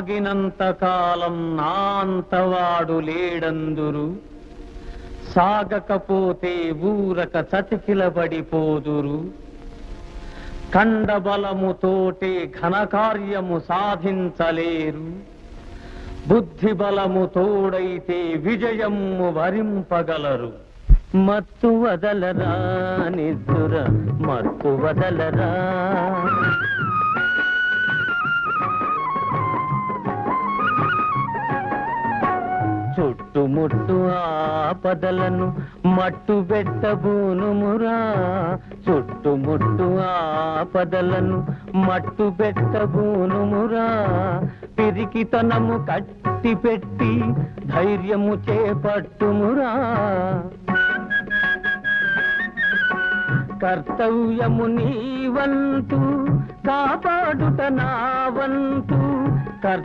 సాగినంతకాలం కాలం లేడందురు. సాగకపోతే ఊరక చతికిలబడిపోదురు. కండబలముతోటే ఘనకార్యము సాధించలేరు. బుద్ధి బలము తోడైతే విజయము వరింపగలరు. మత్తు వదలరా నిద్దుర మత్తు వదలరా చుట్టుముట్టు ఆపదలను మట్టు పెట్టబూనుమురా చుట్టుముట్టు ఆపదలను మట్టు పెట్టబూనుమురా పిరికితనము కట్టి పెట్టి ధైర్యము చేపట్టుమురా. కర్తవ్యము నీ వంతు కాపాడుట నా వంతు కర్త